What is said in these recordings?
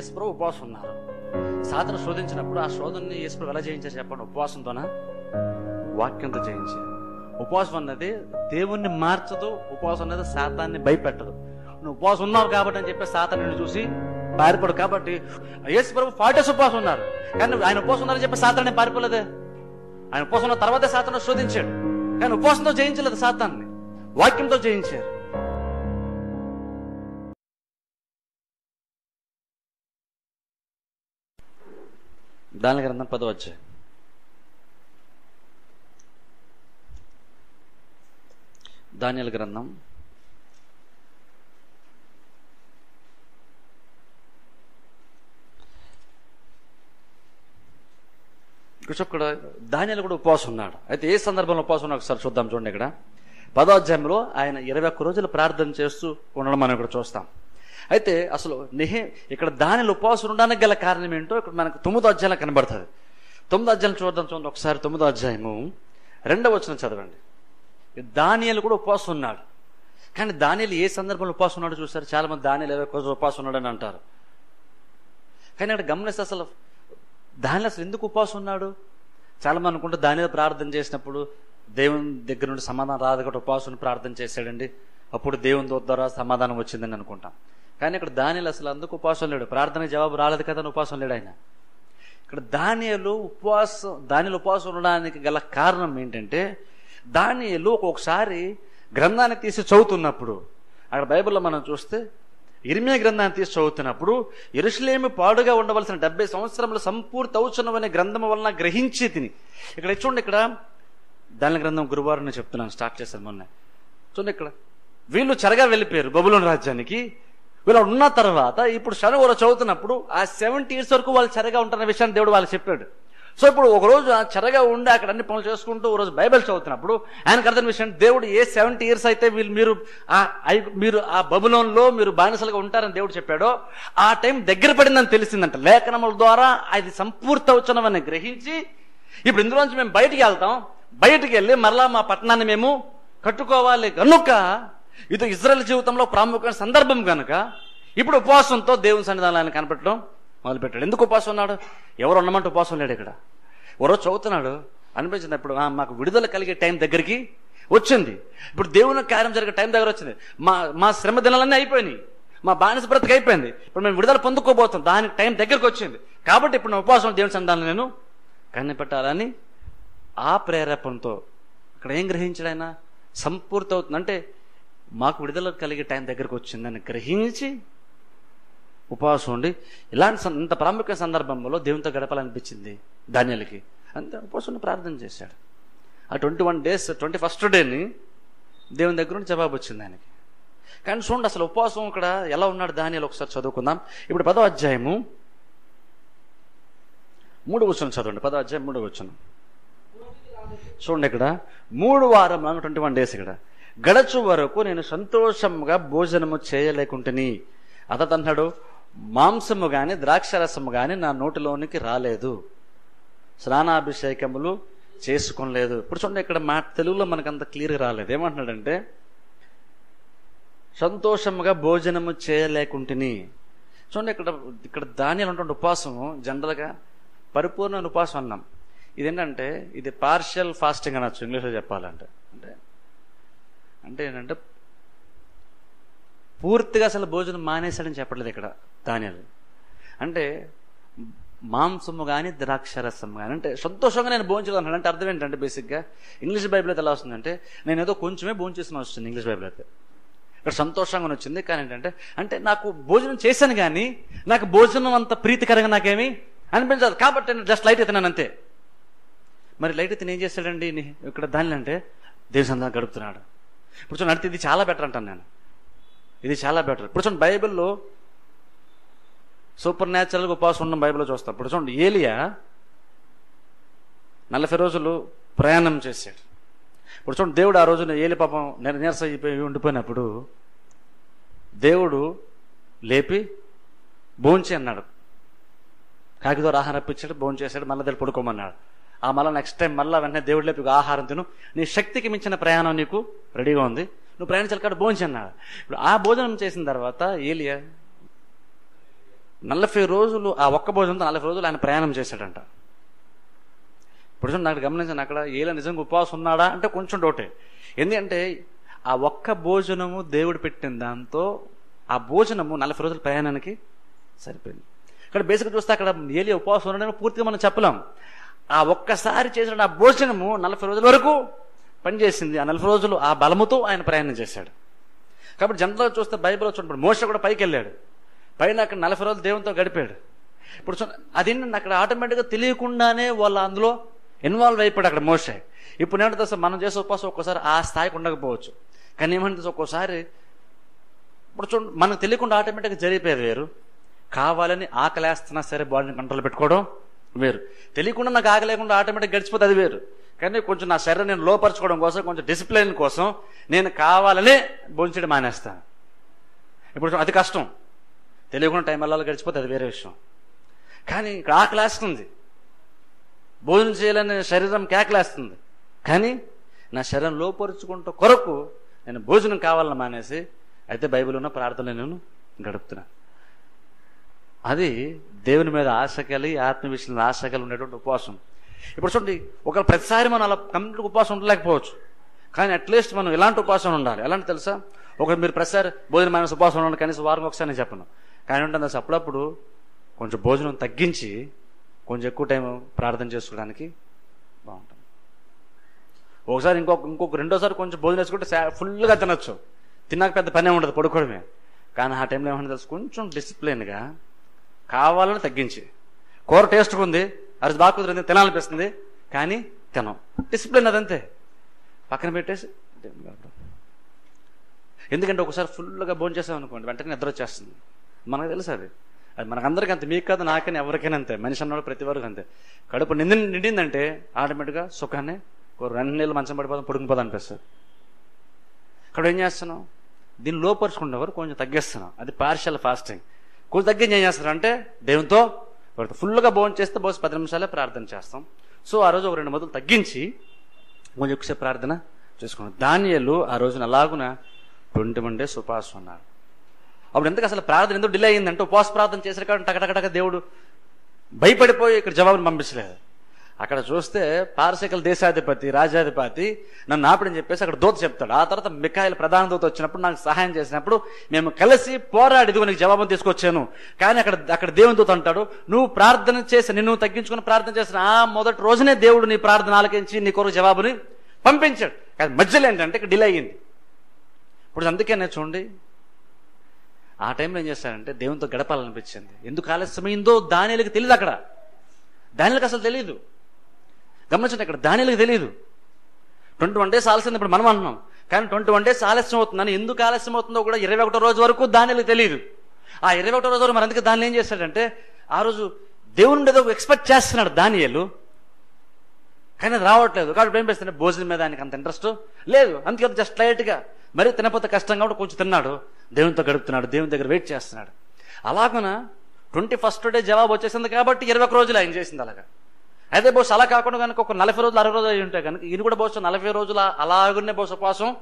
యేసుప్రభు ఉపవాసం ఉన్నారు. సాధన శోధించినప్పుడు ఆ శోధనని యేసుప్రభు ఎలా జయించారు చెప్పండి? ఉపవాసంతోనా? వాక్యంతో జయించారు. ఉపవాసం అన్నది దేవుణ్ణి మార్చదు ఉపవాసం అనేది శాతాన్ని భయపెట్టదు. నువ్వు ఉపవాసం ఉన్నావు కాబట్టి అని చెప్పి సాతాన్ని నిన్ను చూసి పారిపోడు కాబట్టి యేసు ప్రభు ఫార్టీ ఉపవాసం ఉన్నారు. కానీ ఆయన ఉపవాసం ఉన్నారని చెప్పి సాతాన్ని పారిపోలేదే. ఆయన ఉపవాసం ఉన్న తర్వాతే సాతాన్ని శోధించాడు. కానీ ఉపవాసంతో జయించలేదు సాతాన్ని. వాక్యంతో జయించారు. దాని గ్రంథం పదవచ్చు ధాన్యాల గ్రంథం. ఇక్కడ ధాన్యాలు కూడా ఉపవాసం ఉన్నాడు. అయితే ఏ సందర్భంలో ఉపవాసం ఉన్నాడు? ఒకసారి చూద్దాం చూడండి ఇక్కడ. పదో అధ్యాయంలో ఆయన ఇరవై ఒక్క రోజులు ప్రార్థన చేస్తూ ఉండడం మనం ఇక్కడ చూస్తాం. అయితే అసలు నిహే ఇక్కడ దానిలో ఉపవాసం ఉండడానికి గల కారణం ఏంటో ఇక్కడ మనకు తొమ్మిదో అధ్యాయంలో కనబడుతుంది. తొమ్మిదో అధ్యాయం చూద్దాం చూడండి ఒకసారి తొమ్మిదో అధ్యాయము. రెండవ వచ్చిన చదవండి. దానియలు కూడా ఉపవాసం ఉన్నాడు. కానీ దానియలు ఏ సందర్భంలో ఉపవాసం ఉన్నాడు చూసారు? చాలా మంది దానియలు ఇరవై రోజులు ఉపవాసం ఉన్నాడని అంటారు. కానీ అక్కడ గమనిస్తే అసలు దానిలో అసలు ఎందుకు ఉపవాసం ఉన్నాడు? చాలా మంది అనుకుంటే దాని ప్రార్థన చేసినప్పుడు దేవుని దగ్గర నుండి సమాధానం రాదు కాబట్టి ఉపవాసం ప్రార్థన చేశాడండి. అప్పుడు దేవుని ద్వారా సమాధానం వచ్చిందని అనుకుంటాం. కానీ ఇక్కడ దానిలో అసలు అందుకు ఉపవాసం లేడు. ప్రార్థన జవాబు రాలేదు కదా ఉపవాసం లేడు ఆయన. ఇక్కడ దానియలు ఉపవాసం దానిలో ఉపవాసం ఉండడానికి గల కారణం ఏంటంటే దానియలు ఒక్కొక్కసారి గ్రంథాన్ని తీసి చదువుతున్నప్పుడు అక్కడ బైబిల్లో మనం చూస్తే ఇరిమే గ్రంథాన్ని తీసి చదువుతున్నప్పుడు ఇరుషులేమి పాడుగా ఉండవలసిన డెబ్బై సంవత్సరంలో సంపూర్తి అవుతున్నవనే గ్రంథం వలన గ్రహించి తిని. ఇక్కడ చూడండి ఇక్కడ? దాని గ్రంథం గురువారం నేను చెప్తున్నాను స్టార్ట్ చేశాను మొన్న. చూడండి ఇక్కడ. వీళ్ళు చెరగా వెళ్ళిపోయారు బబులోని రాజ్యానికి. వీళ్ళు ఉన్న తర్వాత ఇప్పుడు శనివారం చదువుతున్నప్పుడు ఆ సెవెంటీ ఇయర్స్ వరకు వాళ్ళు చెరగా ఉంటున్న విషయాన్ని దేవుడు వాళ్ళు చెప్పాడు. సో ఇప్పుడు ఒక రోజు ఆ చెరగా ఉండి అక్కడ అన్ని పనులు చేసుకుంటూ ఒక రోజు బైబిల్ చదువుతున్నప్పుడు ఆయనకు అర్థం విషయం దేవుడు ఏ సెవెంటీ ఇయర్స్ అయితే వీళ్ళు మీరు ఆ ఐ- మీరు ఆ బబులోన్లో మీరు బానిసలుగా ఉంటారని దేవుడు చెప్పాడో ఆ టైం దగ్గర పడిందని తెలిసిందంట. లేఖనముల ద్వారా అది సంపూర్తవుతున్నవని గ్రహించి ఇప్పుడు ఇందులోంచి మేము బయటికి వెళ్తాం. బయటికి వెళ్ళి మరలా మా పట్టణాన్ని మేము కట్టుకోవాలి కనుక ఇది ఇజ్రాయల్ జీవితంలో ప్రాముఖ్యమైన సందర్భం కనుక ఇప్పుడు ఉపవాసంతో దేవుని సన్నిధానాన్ని కనపెట్టడం మొదలుపెట్టాడు. ఎందుకు ఉపవాసం ఉన్నాడు? ఎవరు ఉండమంటే ఉపవాసం లేడు ఇక్కడ. ఎవరో చదువుతున్నాడు. అనిపించింది మాకు విడుదల కలిగే టైం దగ్గరికి వచ్చింది. ఇప్పుడు దేవుని కార్యం జరిగే టైం దగ్గర వచ్చింది. మా మా శ్రమ దినాలన్నీ అయిపోయినాయి. మా బానిస బ్రతికి అయిపోయింది. ఇప్పుడు మేము విడుదల పొందుకోబోతాం దానికి టైం దగ్గరకు వచ్చింది. కాబట్టి ఇప్పుడు నా ఉపవాసం దేవుని సంతానం నేను కనిపెట్టాలని ఆ ప్రేరేపణతో ఇక్కడ ఏం గ్రహించడైనా సంపూర్తి అవుతుంది అంటే మాకు విడుదల కలిగే టైం దగ్గరకు వచ్చిందని గ్రహించి ఉపవాసం ఉండి ఇలాంటి ఇంత ప్రాముఖ్య సందర్భంలో దేవునితో గడపాలనిపించింది ధాన్యాలకి. అంతే ఉపవాసం ప్రార్థన చేశాడు. ఆ twenty one days twenty first డేని దేవుని దగ్గర నుండి జవాబు వచ్చింది ఆయనకి. కానీ చూడండి అసలు ఉపవాసం ఇక్కడ ఎలా ఉన్నాడు ధాన్యాలు ఒకసారి చదువుకుందాం. ఇప్పుడు పదో అధ్యాయము మూడు వచ్చును చదవండి. పదో అధ్యాయం మూడు వచ్చును చూడండి ఇక్కడ మూడు వారం ట్వంటీ వన్ డేస్ ఇక్కడ. గడచు వరకు నేను సంతోషంగా భోజనము చేయలేకుంటుని. అతడు మాంసము గాని ద్రాక్షరసము గాని నా నోటిలోనికి రాలేదు. స్నానాభిషేకములు చేసుకోలేదు ఇప్పుడు చూడండి ఇక్కడ మా తెలుగులో మనకు అంత క్లియర్గా రాలేదు. ఏమంటున్నాడంటే సంతోషముగా భోజనము చేయలేకుంటుని. చూడండి ఇక్కడ ఇక్కడ ధాన్యాలు ఉంటుంది ఉపవాసము జనరల్గా పరిపూర్ణ ఉపవాసం అన్నాం. ఇదేంటంటే ఇది పార్షియల్ ఫాస్టింగ్ అనొచ్చు ఇంగ్లీష్లో చెప్పాలంటే. అంటే అంటే ఏంటంటే పూర్తిగా అసలు భోజనం మానేశాడని చెప్పట్లేదు ఇక్కడ ధాన్యాలు. అంటే మాంసము కానీ ద్రాక్షరసం కానీ అంటే సంతోషంగా నేను భోంచలేదు అంటే అర్థం ఏంటంటే బేసిక్గా ఇంగ్లీష్ బైబిల్ అయితే ఎలా వస్తుందంటే నేను ఏదో కొంచెమే భోజనం వస్తుంది ఇంగ్లీష్ బైబిల్ అయితే. ఇక్కడ సంతోషంగా వచ్చింది కానీ ఏంటంటే అంటే నాకు భోజనం చేశాను కానీ నాకు భోజనం అంత ప్రీతికరంగా నాకేమి అనిపించదు. కాబట్టి నేను జస్ట్ లైట్ అవుతున్నాను అంతే. మరి లైట్ అయితే ఏం చేస్తాడండి? ఇక్కడ దానిలో అంటే దేవసందా గడుపుతున్నాడు? ఇప్పుడు చూడండి అంటే ఇది చాలా బెటర్ అంటాను నేను. ఇది చాలా బెటర్ ఇప్పుడు చూడండి బైబిల్లో సూపర్ న్యాచురల్గా ఉపవాసం ఉన్న బైబిల్లో చూస్తాం. ఇప్పుడు చూడండి ఏలియా నలభై రోజులు ప్రయాణం చేశాడు. ఇప్పుడు చూడండి దేవుడు ఆ రోజున ఏలి పాపం నీరస అయిపోయి ఉండిపోయినప్పుడు దేవుడు లేపి భోంచి అన్నాడు కాకితో ఆహారం ఇప్పించాడు భోంచేశాడు మళ్ళీ దగ్గర పడుకోమన్నాడు. ఆ మళ్ళీ నెక్స్ట్ టైం మళ్ళీ వెంటనే దేవుడు లేపి ఆహారం తిను. నీ శక్తికి మించిన ప్రయాణం నీకు రెడీగా ఉంది. నువ్వు ప్రయాణించాలి కాదు భోజనం అన్నాడు. ఇప్పుడు ఆ భోజనం చేసిన తర్వాత ఏలియా నలభై రోజులు ఆ ఒక్క భోజనంతో నలభై రోజులు ఆయన ప్రయాణం చేశాడంట. ఇప్పుడు చూడండి నాకు గమనించాను అక్కడ ఏలా నిజంగా ఉపవాసం ఉన్నాడా అంటే కొంచెం డౌటే ఎందుకంటే ఆ ఒక్క భోజనము దేవుడు పెట్టిన దాంతో ఆ భోజనము నలభై రోజుల ప్రయాణానికి సరిపోయింది. ఇక్కడ బేసిక్గా చూస్తే అక్కడ ఏలి ఉపవాసం ఉండడం పూర్తిగా మనం చెప్పలేం. ఆ ఒక్కసారి చేసిన ఆ భోజనము నలభై రోజుల వరకు పనిచేసింది. ఆ నలభై రోజులు ఆ బలముతో ఆయన ప్రయాణం చేశాడు. కాబట్టి జనరల్గా చూస్తే బైబిల్ చూడండి. మోస కూడా పైకి వెళ్ళాడు. పైన అక్కడ నలభై రోజులు దేవునితో గడిపాడు. ఇప్పుడు చూ- అదేంటంటే అక్కడ ఆటోమేటిక్గా తెలియకుండానే వాళ్ళు అందులో ఇన్వాల్వ్ అయిపోయాడు అక్కడ మోసే ఇప్పుడు ఏంటంటే అసలు మనం చేసే ఉపవాసం ఒక్కోసారి ఆ స్థాయికి ఉండకపోవచ్చు. కానీ ఏమంటే ఒక్కోసారి ఇప్పుడు చూడండి మనకు తెలియకుండా ఆటోమేటిక్గా జరిగిపోయేది వేరు. కావాలని ఆకలేస్తున్నా సరే బాడీని కంట్రోల్ పెట్టుకోవడం వేరు. తెలియకుండా నాకు ఆగలేకుండా ఆటోమేటిక్ గడిచిపోతే అది వేరు. కానీ కొంచెం నా శరీరం నేను లోపరచుకోవడం కోసం కొంచెం డిసిప్లిన్ కోసం నేను కావాలని భోంచడం మానేస్తాను ఇప్పుడు అది కష్టం. తెలియకుండా టైం వెళ్ళాలి గడిచిపోతే అది వేరే విషయం. కానీ ఇక్కడ ఆకలేస్తుంది భోజనం చేయాలని శరీరం కేకలేస్తుంది కానీ నా శరీరం లోపరుచుకుంటూ కొరకు నేను భోజనం కావాలని మానేసి అయితే బైబిల్ ఉన్న ప్రార్థనలు నేను గడుపుతున్నాను అది దేవుని మీద ఆశ కలిగి ఆత్మ విషయంలో ఆశ కలిగి ఉండేటువంటి ఉపవాసం. ఇప్పుడు చూడండి ఒక ప్రతిసారి మనం అలా కంప్లీట్ ఉపవాసం ఉండలేకపోవచ్చు. కానీ అట్లీస్ట్ మనం ఇలాంటి ఉపవాసం ఉండాలి. ఎలాంటి తెలుసా? ఒక మీరు ప్రతిసారి భోజనం మానేసి ఉపవాసం ఉండాలి కనీసం వారం ఒకసారి నేను చెప్పను. కానీ ఉంటుంది అసలు అప్పుడప్పుడు కొంచెం భోజనం తగ్గించి కొంచెం ఎక్కువ టైం ప్రార్థన చేసుకోవడానికి బాగుంటుంది. ఒకసారి ఇంకొక ఇంకొక రెండోసారి కొంచెం భోజనం వేసుకుంటే ఫుల్గా తినచ్చు. తిన్నాక పెద్ద పనే ఉండదు పడుకోవడమే. కానీ ఆ టైంలో ఏమన్నా తెలుసు? కొంచెం డిసిప్లిన్గా కావాలని తగ్గించి. కూర టేస్ట్గా ఉంది అరిసి బాగా కుదిరింది తినాలనిపిస్తుంది కానీ తినం. డిసిప్లిన్ అదంతే. పక్కన పెట్టేసి ఎందుకంటే ఒకసారి ఫుల్గా భోజనం చేసామనుకోండి వెంటనే నిద్ర వచ్చేస్తుంది. మనకు తెలుసు అది. అది మనకందరికీ అంతే మీకు కాదు నాకని ఎవరికైనా అంతే మనిషి అన్నాడు ప్రతి వరకు అంతే. కడుపు నిండి నిండిందంటే ఆటోమేటిక్గా సుఖాన్ని రెండు నెలలు మంచం పడిపోదాం పొడుకుపోదాం అనిపిస్తుంది. ఇక్కడ ఏం చేస్తున్నాం? దీన్ని లోపరుచుకునేవారు కొంచెం తగ్గిస్తున్నాం. అది పార్షియల్ ఫాస్టింగ్ కొంచెం తగ్గించి ఏం చేస్తారంటే దేవునితో ఫుల్గా భోజనం చేస్తే బహుశా పది నిమిషాలే ప్రార్థన చేస్తాం. సో ఆ రోజు ఒక రెండు మొదలు తగ్గించి కొంచెం ఎక్కువసేపు ప్రార్థన చేసుకున్నాం. దానియలు ఆ రోజున అలాగున ట్వంటీ వన్ డేస్ ఉపాసం ఉన్నారు అప్పుడు ఎందుకు అసలు ప్రార్థన ఎందుకు డిలే అయిందంటే ఉపవాస ప్రార్థన చేసిన కాబట్టి టకటకటక దేవుడు భయపడిపోయి ఇక్కడ జవాబుని పంపించలేదు. అక్కడ చూస్తే పారసికల దేశాధిపతి రాజాధిపతి నన్ను ఆపడని చెప్పేసి అక్కడ దూత చెప్తాడు. ఆ తర్వాత మిఖాయిల ప్రధాన దూత వచ్చినప్పుడు నాకు సహాయం చేసినప్పుడు మేము కలిసి పోరాడి నీకు జవాబు తీసుకొచ్చాను. కానీ అక్కడ అక్కడ దేవుని దూత అంటాడు నువ్వు ప్రార్థన చేసి నిన్ను తగ్గించుకుని ప్రార్థన చేసిన ఆ మొదటి రోజునే దేవుడు నీ ప్రార్థన ఆలకించి నీ కొరకు జవాబుని పంపించాడు. కానీ మధ్యలో ఏంటంటే ఇక్కడ డిలే అయ్యింది. ఇప్పుడు అందుకే నేను చూడండి ఆ టైంలో ఏం చేశారంటే దేవునితో గడపాలనిపించింది. ఎందుకు ఆలస్యమైందో దానిలకు తెలియదు అక్కడ. దానిలకు అసలు తెలియదు గమనించండి ఇక్కడ దానిలకు తెలియదు ట్వంటీ వన్ డేస్ ఆలస్యం ఇప్పుడు మనం అంటున్నాం. కానీ ట్వంటీ వన్ డేస్ ఆలస్యం అవుతుందని ఎందుకు ఆలస్యం అవుతుందో కూడా ఇరవై ఒకటో రోజు వరకు దానిలకు తెలియదు ఆ ఇరవై ఒకటో రోజు వరకు మరి అందుకే దాన్ని ఏం చేస్తాడంటే ఆ రోజు దేవుని ఏదో ఎక్స్పెక్ట్ చేస్తున్నాడు దానియలు. కానీ అది రావట్లేదు. కాబట్టి ఏం చేస్తాడు భోజనం మీద ఆయనకి అంత ఇంట్రెస్ట్ లేదు. అందుకే జస్ట్ లైట్గా మరీ తినపోతే కష్టం కాబట్టి కొంచెం తిన్నాడు. దేవునితో గడుపుతున్నాడు. దేవుని దగ్గర వెయిట్ చేస్తున్నాడు. అలాగున ట్వంటీ ఫస్ట్ డే జవాబు వచ్చేసింది కాబట్టి ఇరవై ఒక రోజులు ఆయన చేసింది అలాగా. అయితే బహుశా అలా కాకుండా కనుక ఒక నలభై రోజులు అరవై రోజులు అయి ఉంటే కనుక ఈయన కూడా బహుశా నలభై రోజులు అలాగనే బహుశా ఉపవాసం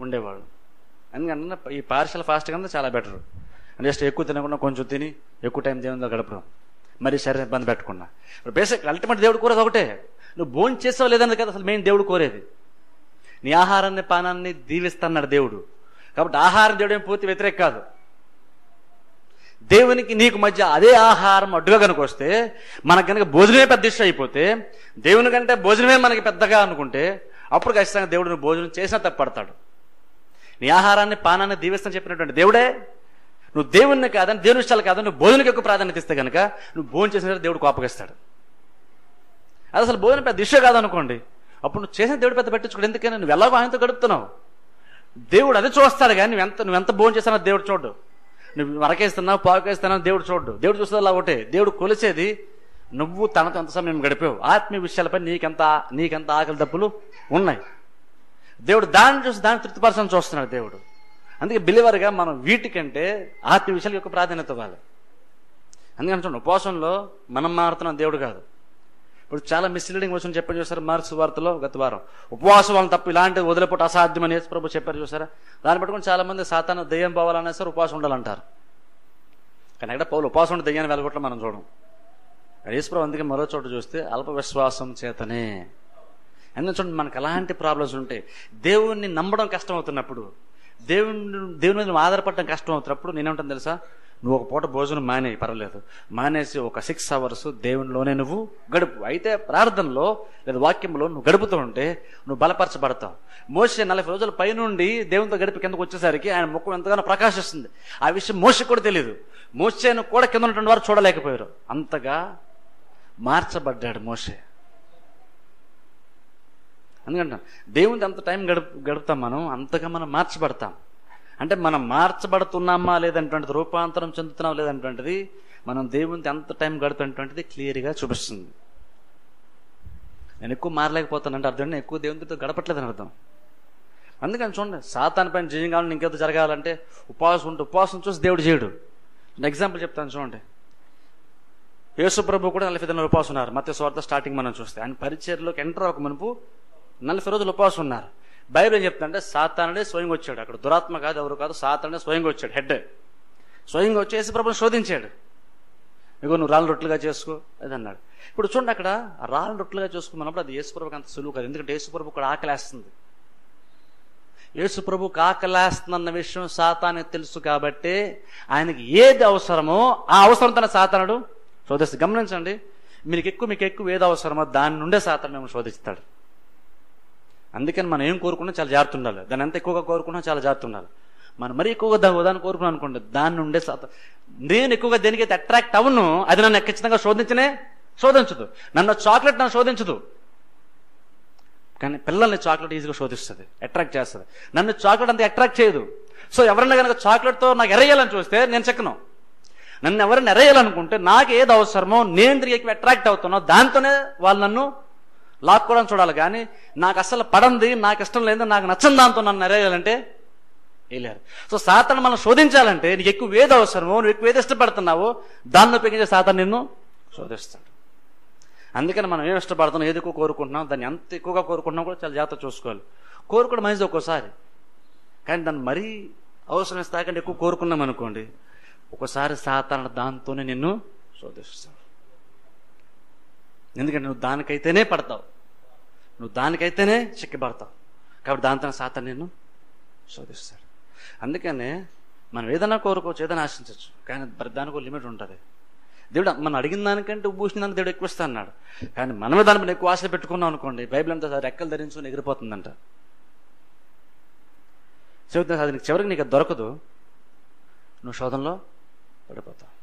ఉండేవాడు. ఎందుకంటే ఈ పార్షల్ ఫాస్ట్ కన్నా చాలా బెటర్. జస్ట్ ఎక్కువ తినకుండా కొంచెం తిని ఎక్కువ టైం దేవునితో గడపడం. మరి శరీరం ఇబ్బంది పెట్టకుండా. ఇప్పుడు బేసిక్ అల్టిమేట్ దేవుడు కోరేది ఒకటే. నువ్వు భోజనం చేసావు లేదన్నది కదా అసలు మెయిన్ దేవుడు కోరేది. నీ ఆహారాన్ని పానాన్ని దీవిస్తన్నాడు దేవుడు. కాబట్టి ఆహారం దేవుడు ఏం పూర్తి వ్యతిరేక కాదు. దేవునికి నీకు మధ్య అదే ఆహారం అడ్డుగా కనుక వస్తే మనకు కనుక భోజనమే పెద్ద ఇష్టం అయిపోతే దేవుని కంటే భోజనమే మనకి పెద్దగా అనుకుంటే అప్పుడు ఖచ్చితంగా దేవుడు భోజనం చేసినా తప్పడతాడు నీ ఆహారాన్ని పానాన్ని దీవిస్తాను చెప్పినటువంటి దేవుడే నువ్వు దేవుణ్ణి కాదని దేవుని ఇష్టాలు కాదని నువ్వు భోజనకి ఎక్కువ ప్రాధాన్యత ఇస్తే కనుక నువ్వు భోజనం చేసిన దేవుడు కోపగిస్తాడు. అది అసలు భోజనం పెద్ద ఇష్యూ కాదనుకోండి. అప్పుడు నువ్వు చేసిన దేవుడు పెద్ద పెట్టించుకోడు. ఎందుకని? నువ్వు ఎలాగో ఆయనతో గడుపుతున్నావు. దేవుడు అది చూస్తాడు కానీ నువ్వు ఎంత నువ్వు ఎంత భోజనం చేస్తానో దేవుడు చూడు. నువ్వు వరకేస్తున్నావు పాకేస్తున్నావు దేవుడు చూడు దేవుడు చూస్తే అలా ఒకటే. దేవుడు కొలిసేది నువ్వు తనతో ఎంత సమయం గడిపావు? ఆత్మీయ విషయాలపై నీకెంత నీకెంత ఆకలి తప్పులు ఉన్నాయి? దేవుడు దాన్ని చూసి దాన్ని తృప్తిపరచని చూస్తున్నాడు దేవుడు. అందుకే బిలివర్గా మనం వీటికంటే ఆత్మీయ విషయాలకు ఎక్కువ ప్రాధాన్యత ఇవ్వాలి. అందుకని చూడండి ఉపవాసంలో మనం మారుతున్నాం దేవుడు కాదు. ఇప్పుడు చాలా మిస్లీడింగ్ వచ్చిన చెప్పారు చూసారు? మార్క్స్ వార్తలో గత వారం. ఉపవాసం వలన తప్ప ఇలాంటిది వదిలిపోటు అసాధ్యం అని ప్రభు చెప్పారు చూసారా? దాన్ని పట్టుకుని చాలా మంది సాతాన దెయ్యం పోవాలన్నా సరే ఉపవాసం ఉండాలంటారు. కానీ ఎక్కడ పౌలు ఉపవాసం ఉంటే దయ్యాన్ని వెళ్ళగొట్టడం మనం చూడం. యేసుప్రభు అందుకే మరో చోట చూస్తే అల్ప విశ్వాసం చేతనే. ఎందుకంటే చూడండి మనకు ఎలాంటి ప్రాబ్లమ్స్ ఉంటాయి? దేవుణ్ణి నమ్మడం కష్టం అవుతున్నప్పుడు దేవుని దేవుని మీద ఆధారపడడం కష్టం అవుతున్నప్పుడు నేనేమంటాను తెలుసా? నువ్వు ఒక పూట భోజనం మానేయి పర్వాలేదు. మానేసి ఒక సిక్స్ అవర్స్ దేవునిలోనే నువ్వు గడుపు. అయితే ప్రార్థనలో లేదా వాక్యంలో నువ్వు గడుపుతూ ఉంటే నువ్వు బలపరచబడతావు. మోసే నలభై రోజుల పైనుండి దేవునితో గడిపి కిందకు వచ్చేసరికి ఆయన ముఖం ఎంతగానో ప్రకాశిస్తుంది. ఆ విషయం మోసకి కూడా తెలియదు మోసేను కూడా కింద ఉన్నటువంటి వారు చూడలేకపోయారు. అంతగా మార్చబడ్డాడు మోసే ఎందుకంటే దేవునితో ఎంత టైం గడుపు గడుపుతాం మనం అంతగా మనం మార్చబడతాం. అంటే మనం మార్చబడుతున్నామా లేదంటువంటిది రూపాంతరం చెందుతున్నాం లేదంటువంటిది మనం దేవునితో ఎంత టైం గడుతున్నటువంటిది క్లియర్గా చూపిస్తుంది. నేను ఎక్కువ మారలేకపోతానంటే అర్థం నేను ఎక్కువ దేవునితో గడపట్లేదని అర్థం. అందుకని చూడండి సాతాన్ పైన జయం కావాలని ఇంకేదో జరగాలంటే ఉపవాసం ఉంటే ఉపవాసం చూసి దేవుడు చేయడు. ఎగ్జాంపుల్ చెప్తాను చూడండి. యేసుప్రభు కూడా నలభై దినాలు ఉపవాసం ఉన్నారు. మత్స్య స్వార్థ స్టార్టింగ్ మనం చూస్తే. ఆయన పరిచయలోకి ఎంటర్ అవ్వక మునుపు నలభై రోజులు ఉపవాసం ఉన్నారు. బైబిల్ ఏం చెప్తుందంటే సాతానుడే స్వయంగా వచ్చాడు. అక్కడ దురాత్మ కాదు ఎవరు కాదు సాతానుడే స్వయంగా వచ్చాడు హెడ్. స్వయంగా వచ్చేసి ప్రభుని శోధించాడు. ఇగో నువ్వు రాళ్ళ రొట్టెలుగా చేసుకో అది అన్నాడు. ఇప్పుడు చూడండి అక్కడ రాళ్ళ రొట్టెలుగా చూసుకున్నప్పుడు అది యేసుప్రభుకి అంత సులువు కాదు. ఎందుకంటే యేసుప్రభు కూడా ఆకలేస్తుంది. యేసుప్రభుకి ఆకలేస్తుందన్న విషయం సాతానికి తెలుసు కాబట్టి ఆయనకి ఏది అవసరమో ఆ అవసరంతో సాతానుడు శోధిస్తాడు. గమనించండి మీకు ఎక్కువ మీకు ఎక్కువ ఏది అవసరమో దాని నుండే సాతాను మేము శోధిస్తాడు. అందుకని మనం ఏం కోరుకున్నా చాలా జాగ్రత్త ఉండాలి. దాని ఎంత ఎక్కువగా కోరుకున్నా చాలా జాగ్రత్త ఉండాలి. మనం మరీ ఎక్కువగా దా దాన్ని కోరుకున్నాం అనుకోండి దాని నుండే నేను ఎక్కువగా దేనికైతే అట్రాక్ట్ అవును అది నన్ను ఖచ్చితంగా శోధించనే శోధించదు. నన్ను చాక్లెట్ నన్ను శోధించదు. కానీ పిల్లల్ని చాక్లెట్ ఈజీగా శోధిస్తుంది అట్రాక్ట్ చేస్తుంది. నన్ను చాక్లెట్ అంత అట్రాక్ట్ చేయదు. సో ఎవరన్నా కనుక చాక్లెట్తో నాకు ఎరేయాలని చూస్తే నేను చెక్కను. నన్ను ఎవరైనా ఎరేయాలనుకుంటే నాకు ఏది అవసరమో నేను తిరిగి అట్రాక్ట్ అవుతున్నా దాంతోనే వాళ్ళు నన్ను లాక్కోవడం చూడాలి. కానీ నాకు అసలు పడంది నాకు ఇష్టం లేదు నాకు నచ్చని దాంతో నన్ను నెరవేయాలంటే వేయలేరు సో సాతాను మనం శోధించాలంటే నీకు ఎక్కువ ఏది అవసరమో నువ్వు ఎక్కువ ఏది ఇష్టపడుతున్నావో దాన్ని ఉపయోగించే సాతాను నిన్ను శోధిస్తాడు. అందుకని మనం ఏం ఇష్టపడుతున్నాం ఏది ఎక్కువ కోరుకుంటున్నాం దాన్ని ఎంత ఎక్కువగా కోరుకుంటున్నాం కూడా చాలా జాగ్రత్త చూసుకోవాలి. కోరుకోవడం మంచిది ఒక్కోసారి. కానీ దాన్ని మరీ అవసరం స్థాయికంటే ఎక్కువ కోరుకున్నాం అనుకోండి ఒకసారి సాతాను దాంతోనే నిన్ను శోధిస్తాడు. ఎందుకంటే నువ్వు దానికైతేనే పడతావు. నువ్వు దానికైతేనే చిక్కిబడతావు కాబట్టి దాంతో సాతాను నిన్ను శోధిస్తాడు అందుకనే మనం ఏదైనా కోరుకోవచ్చు ఏదైనా ఆశించవచ్చు కానీ మరి దానికి ఒక లిమిట్ ఉంటుంది. దేవుడు మనం అడిగిన దానికంటే ఉబ్బూసిన దానికి దేవుడు ఎక్కువ ఇస్తా అన్నాడు. కానీ మనమే దాని మీద ఎక్కువ ఆశలు పెట్టుకున్నాం అనుకోండి బైబిల్ అంతా రెక్కలు ధరించుకుని ఎగిరిపోతుందంట. చెబుతున్నా అది నీకు చివరికి నీకు దొరకదు. నువ్వు శోధనలో పడిపోతావు.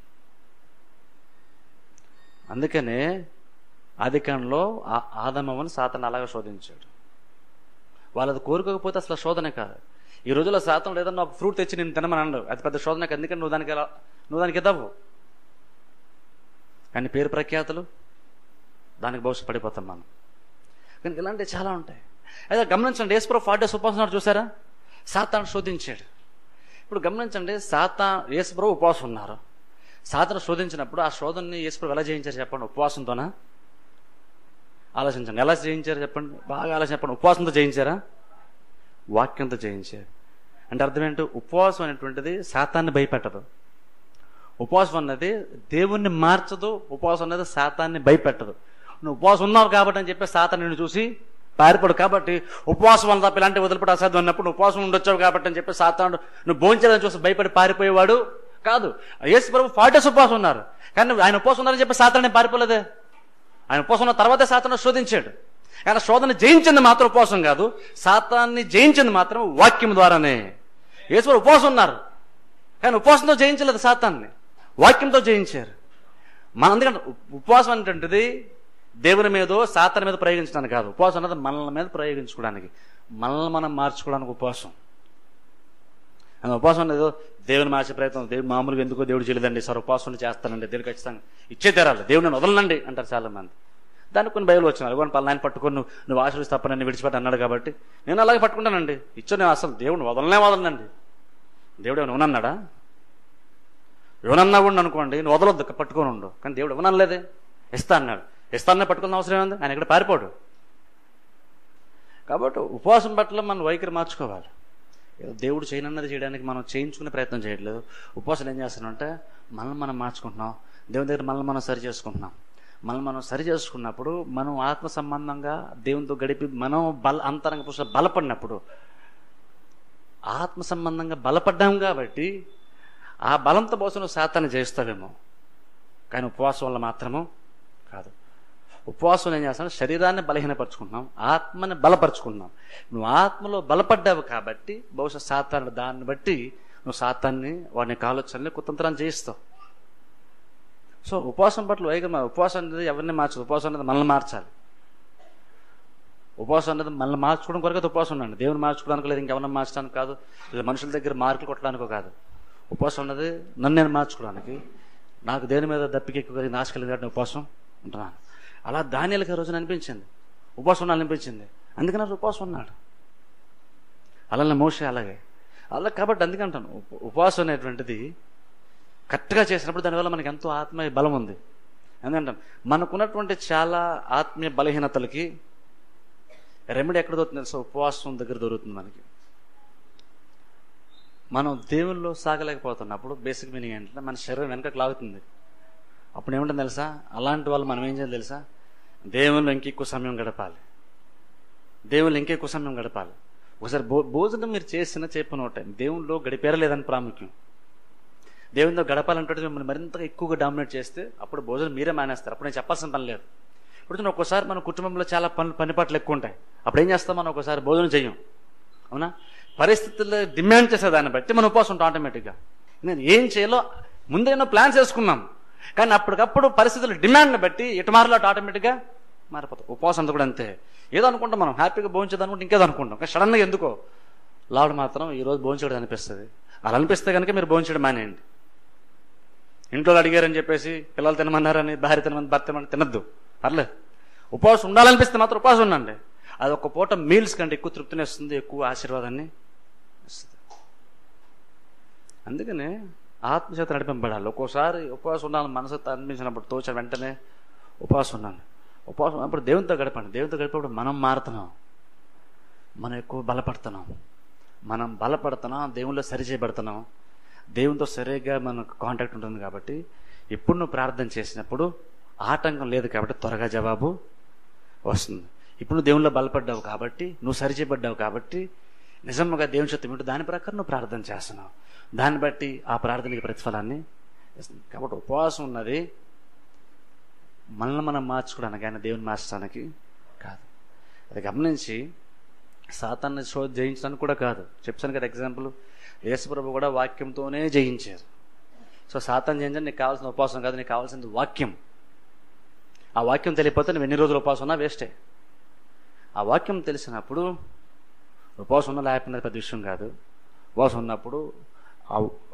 అందుకనే ఆదికాండంలో ఆదమని సాతను అలాగే శోధించాడు. వాళ్ళది కోరుకోకపోతే అసలు శోధనే కాదు. ఈ రోజుల్లో శాతం లేదన్నా ఒక ఫ్రూట్ తెచ్చి నేను తినమని అన్నాడు అది పెద్ద శోధన కాదు. ఎందుకంటే నువ్వు దానికి నువ్వు దానికి ఇద్దావు కానీ పేరు ప్రఖ్యాతులు దానికి భవిష్యత్ పడిపోతాం మనం. కానీ ఇలాంటివి చాలా ఉంటాయి. అయితే గమనించండి ఏసుప్రో ఫార్టీ డేస్ చూసారా? సాతాను శోధించాడు. ఇప్పుడు గమనించండి సాతా ఏసుప్రో ఉపవాసం ఉన్నారు. సాతను శోధించినప్పుడు ఆ శోధనని ఏసుప్రభు ఎలా జయించారు చెప్పండి ఉపవాసంతోనా? ఆలోచించండి. ఎలా జయించారు చెప్పండి? బాగా ఆలోచన చెప్పండి. ఉపవాసంతో జయించారా? వాక్యంతో జయించారు. అంటే అర్థం ఏంటి ఉపవాసం అనేటువంటిది శాతాన్ని భయపెట్టదు. ఉపవాసం అన్నది దేవుణ్ణి మార్చదు. ఉపవాసం అనేది శాతాన్ని భయపెట్టదు. నువ్వు ఉపవాసం ఉన్నావు కాబట్టి అని చెప్పి శాతాన్ని నిన్ను చూసి పారిపడు కాబట్టి ఉపవాసం వల్ల తప్ప ఇలాంటి వదిలిపడి అసాధ్యం అన్నప్పుడు ఉపవాసం ఉండొచ్చావు కాబట్టి అని చెప్పి సాతాను నువ్వు భోంచాలని చూసి భయపడి పారిపోయేవాడు కాదు. యేసు ప్రభు ఫార్టీస్ ఉపవాసం ఉన్నారు. కానీ ఆయన ఉపవాసం ఉన్నారని చెప్పి సాతాన్ని పారిపోలేదే. ఆయన ఉపవాసం ఉన్న తర్వాతే సాతాను శోధించాడు. ఆయన శోధన జయించింది మాత్రం ఉపవాసం కాదు సాతాన్ని జయించింది మాత్రం వాక్యం ద్వారానే. యేసు ఉపవాసం ఉన్నారు. కానీ ఉపవాసంతో జయించలేదు సాతాన్ని. వాక్యంతో జయించారు. మన అందుకంటే ఉపవాసం అనేటువంటిది దేవుని మీదో సాతాన్ మీద ప్రయోగించడానికి కాదు. ఉపవాసం అనేది మనల మీద ప్రయోగించుకోవడానికి మనల్ని మనం మార్చుకోవడానికి ఉపవాసం. ఉపవాసం అనేది దేవుని మార్చే ప్రయత్నం దేవుడు మామూలుగా ఎందుకో దేవుడు చేయలేదండి. సార్ ఉపవాసం చేస్తానండి. దేవుడు ఖచ్చితంగా ఇచ్చే తెరాలి. దేవుడిని వదలనండి అంటారు చాలా మంది దానికి కొన్ని బయలు వచ్చినారు కొన్ని పలానాయన పట్టుకొని నువ్వు నువ్వు ఆశీర్వదిస్తే తప్ప నన్ను విడిచిపెట్టి అన్నాడు కాబట్టి నేను అలాగే పట్టుకుంటానండి. ఇచ్చో నేను అసలు దేవుడిని వదలనే వదలనండి. దేవుడు ఏమైనా ఇవ్వనన్నాడా? ఇవ్వనన్నా కూడా అనుకోండి. నువ్వు వదలొద్దు పట్టుకొని ఉండు. కానీ దేవుడు ఇవ్వనలేదే ఇస్తా అన్నాడు. ఇస్తాననే పట్టుకున్న అవసరం ఏముంది? ఆయన ఇక్కడ పారిపోడు. కాబట్టి ఉపవాసం పట్ల మన వైఖరి మార్చుకోవాలి. ఏదో దేవుడు చేయనన్నది చేయడానికి మనం చేయించుకునే ప్రయత్నం చేయట్లేదు. ఉపవాసాలు ఏం చేస్తున్నామంటే మనల్ని మనం మార్చుకుంటున్నాం. దేవుని దగ్గర మనల్ని మనం సరి చేసుకుంటున్నాం. మనల్ని మనం సరి చేసుకున్నప్పుడు మనం ఆత్మ సంబంధంగా దేవునితో గడిపి మనం బల అంతరంగ పురుష బలపడినప్పుడు ఆత్మ సంబంధంగా బలపడ్డాం కాబట్టి ఆ బలంతో బహుశా నువ్వు శాతాన్ని కానీ ఉపవాసం వల్ల మాత్రము కాదు. ఉపవాసం ఏం చేస్తాను శరీరాన్ని బలహీనపరుచుకుంటున్నాం. ఆత్మని బలపరుచుకుంటున్నాం. నువ్వు ఆత్మలో బలపడ్డావు కాబట్టి బహుశా సాతాను దాన్ని బట్టి నువ్వు సాతాన్ని వాడిని కాలోచనని కుతంత్రం చేయిస్తావు. సో ఉపవాసం పట్ల వైఖరి ఉపవాసం అనేది ఎవరిని మార్చదు. ఉపవాసం అనేది మనల్ని మార్చాలి. ఉపవాసం అనేది మనల్ని మార్చుకోవడం కొరకు ఉపవాసం ఉండండి. దేవుని మార్చుకోవడానికి లేదు ఇంకెవరిని మార్చడానికి కాదు. లేదా మనుషుల దగ్గర మార్కులు కొట్టడానికో కాదు. ఉపవాసం ఉన్నది నన్ను నేను మార్చుకోవడానికి నాకు దేని మీద దప్పికి ఎక్కువ కలిగి ఉపవాసం ఉంటున్నాను. అలా ధాన్యాలకి రోజున అనిపించింది. ఉపవాసం ఉండాలని అనిపించింది. అందుకని అతను ఉపవాసం ఉన్నాడు. అలానే మోసే అలాగే. అలా కాబట్టి అందుకంటాను ఉప- ఉపవాసం అనేటువంటిది కరెక్ట్గా చేసినప్పుడు దానివల్ల మనకి ఎంతో ఆత్మీయ బలం ఉంది. ఎందుకంటాను మనకున్నటువంటి చాలా ఆత్మీయ బలహీనతలకి రెమెడీ ఎక్కడ దొరుకుతుంది తెలుసా? ఉపవాసం దగ్గర దొరుకుతుంది మనకి. మనం దేవుల్లో సాగలేకపోతున్నప్పుడు బేసిక్ మీనింగ్ ఏంటంటే మన శరీరం వెనకకు లాగుతుంది. అప్పుడు ఏముంటుంది తెలుసా? అలాంటి వాళ్ళు మనం ఏం చేయాలి తెలుసా? దేవుళ్ళు ఇంకెక్కువ సమయం గడపాలి. దేవుళ్ళు ఇంకెక్కువ సమయం గడపాలి. ఒకసారి భో భోజనం మీరు చేసిన చెప్పిన ఒకటే. దేవుళ్ళు గడిపారా లేదని ప్రాముఖ్యం. దేవునితో గడపాలంటే మిమ్మల్ని మరింతగా ఎక్కువగా డామినేట్ చేస్తే అప్పుడు భోజనం మీరే మానేస్తారు. అప్పుడు నేను చెప్పాల్సిన పని లేదు. ఇప్పుడు చూడండి, ఒక్కోసారి మన కుటుంబంలో చాలా పనులు పనిపాట్లు ఎక్కువ ఉంటాయి. అప్పుడు ఏం చేస్తాం మనం ఒకసారి భోజనం చేయం. అవునా? పరిస్థితుల్లో డిమాండ్ చేసే దాన్ని బట్టి మనం ఉపవాసం ఉంటాం ఆటోమేటిక్గా నేను ఏం చేయాలో ముందేనో ప్లాన్స్ వేసుకున్నాం. కానీ అప్పటికప్పుడు పరిస్థితులు డిమాండ్ని బట్టి ఇటు ఆటోమేటిక్గా మారిపోతాం ఉపవాసం అంతా కూడా అంతే. ఏదో అనుకుంటాం మనం. హ్యాపీగా భోంచేది అనుకుంటే ఇంకేదో అనుకుంటాం. కానీ సడన్గా ఎందుకో? లావుడు మాత్రం ఈరోజు భోంచేయడం అనిపిస్తుంది. అలా అనిపిస్తే కనుక మీరు భోంచేయడం మానేయండి. ఇంట్లో అడిగారని చెప్పేసి పిల్లలు తినమన్నారని భార్య తినమని భర్త తినమని తినద్దు. పర్లేదు. ఉపవాసం ఉండాలనిపిస్తే మాత్రం ఉపవాసం ఉండండి. అది ఒక పూట మీల్స్ కంటే ఎక్కువ తృప్తిని ఇస్తుంది ఎక్కువ ఆశీర్వాదాన్ని ఇస్తుంది. అందుకనే ఆత్మచేత నడిపింపబడాలి. ఒక్కోసారి ఉపవాసం ఉన్నాను మనసు అనిపించినప్పుడు తోచిన వెంటనే ఉపవాసం ఉన్నాను ఉపవాసం అప్పుడు దేవునితో గడపండి. దేవునితో గడిపేప్పుడు మనం మారుతున్నాం. మనం ఎక్కువ బలపడుతున్నాం. మనం బలపడుతున్నాం దేవుల్లో సరి చేయబడుతున్నాం. దేవునితో సరిగ్గా మనకు కాంటాక్ట్ ఉంటుంది కాబట్టి ఇప్పుడు నువ్వు ప్రార్థన చేసినప్పుడు ఆటంకం లేదు కాబట్టి త్వరగా జవాబు వస్తుంది. ఇప్పుడు నువ్వు దేవునిలో బలపడ్డావు కాబట్టి నువ్వు సరిచేయబడ్డావు కాబట్టి నిజంగా దేవుని చెత్త ఏంటో దాని ప్రకారం నువ్వు ప్రార్థన చేస్తున్నావు. దాన్ని బట్టి ఆ ప్రార్థనకి ప్రతిఫలాన్ని ఇస్తుంది. కాబట్టి ఉపవాసం ఉన్నది మనల్ని మనం మార్చుకోవడానికి ఆయన దేవుని మార్చడానికి కాదు. అది గమనించి సాతాన్ని శో జయించడానికి కూడా కాదు. చెప్తాను కదా ఎగ్జాంపుల్. యేసుప్రభు కూడా వాక్యంతోనే జయించారు. సో సాతాన్ని జయించడం నీకు కావాల్సిన ఉపవాసం కాదు నీకు కావాల్సింది వాక్యం. ఆ వాక్యం తెలియపోతే నువ్వు ఎన్ని రోజులు ఉపవాసం ఉన్నా వేస్టే. ఆ వాక్యం తెలిసినప్పుడు ఉపవాసం ఉన్న లేకపోయినా పెద్ద విషయం కాదు. ఉపవాసం ఉన్నప్పుడు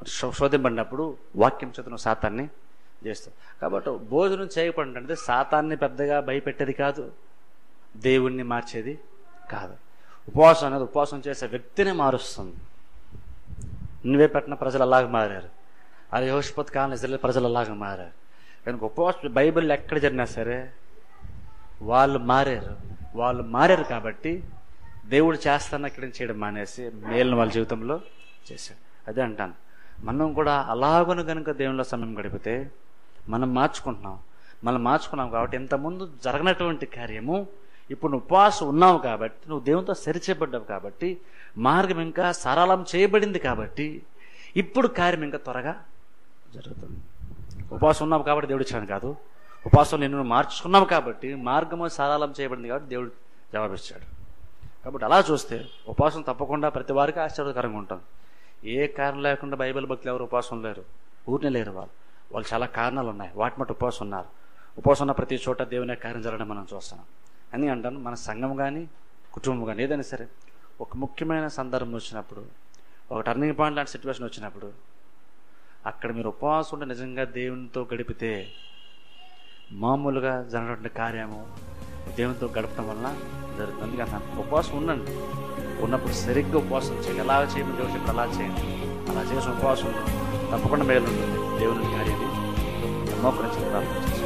శోధింపడినప్పుడు వాక్యం చేత శాతాన్ని సాతాన్ని కాబట్టి భోజనం చేయకపోవడం అంటే సాతాన్ని పెద్దగా భయపెట్టేది కాదు. దేవుణ్ణి మార్చేది కాదు. ఉపవాసం అనేది ఉపవాసం చేసే వ్యక్తిని మారుస్తుంది. నువ్వే పెట్టిన ప్రజలు అలాగే మారారు. అది యోషపత్ కాలం ఇజ్రాయల్ ప్రజలు అలాగే మారారు. కనుక ఉపవాసం బైబిల్ ఎక్కడ జరిగినా సరే వాళ్ళు మారారు. వాళ్ళు మారారు కాబట్టి దేవుడు చేస్తాను ఇక్కడ చేయడం మానేసి మేలును వాళ్ళ జీవితంలో చేశాడు. అదే అంటాను. మనం కూడా అలాగను కనుక దేవునిలో సమయం గడిపితే మనం మార్చుకుంటున్నాం. మనం మార్చుకున్నాం కాబట్టి ఇంతకుముందు జరగనటువంటి కార్యము ఇప్పుడు నువ్వు ఉపవాసం ఉన్నావు కాబట్టి నువ్వు దేవునితో సరిచేయబడ్డావు కాబట్టి మార్గం ఇంకా సరళం చేయబడింది కాబట్టి ఇప్పుడు కార్యం ఇంకా త్వరగా జరుగుతుంది. ఉపవాసం ఉన్నావు కాబట్టి దేవుడు ఇచ్చాను కాదు. ఉపవాసం నిన్ను మార్చుకున్నావు కాబట్టి మార్గము సరళం చేయబడింది కాబట్టి దేవుడు జవాబిచ్చాడు. కాబట్టి అలా చూస్తే ఉపవాసం తప్పకుండా ప్రతి వారికి ఆశ్చర్యకరంగా ఉంటుంది. ఏ కారణం లేకుండా బైబిల్ భక్తులు ఎవరు ఉపవాసం లేరు? ఊరినే లేరు వాళ్ళు. వాళ్ళు చాలా కారణాలు ఉన్నాయి. వాటి మటు ఉపవాసం ఉన్నారు. ఉపాసం ఉన్న ప్రతి చోట దేవుని కార్యం జరగడం మనం చూస్తున్నాం. అని అంటాను. మన సంఘం కానీ కుటుంబం కానీ ఏదైనా సరే ఒక ముఖ్యమైన సందర్భం వచ్చినప్పుడు ఒక టర్నింగ్ పాయింట్ లాంటి సిచ్యువేషన్ వచ్చినప్పుడు అక్కడ మీరు ఉపవాసం ఉంటే నిజంగా దేవునితో గడిపితే మామూలుగా జరగటువంటి కార్యము దేవునితో గడపడం వలన జరుగుతుంది. అందుకే అన్నాను ఉపవాసం ఉండండి. ఉన్నప్పుడు సరిగ్గా ఉపవాసం చేయండి. ఎలా చేయమని దేవుడు చెప్పి అలా చేయండి. అలా చేసిన ఉపవాసం తప్పకుండా మేలు ఉంటుంది దేవుని కార్యాన్ని మోకరించి ప్రార్థన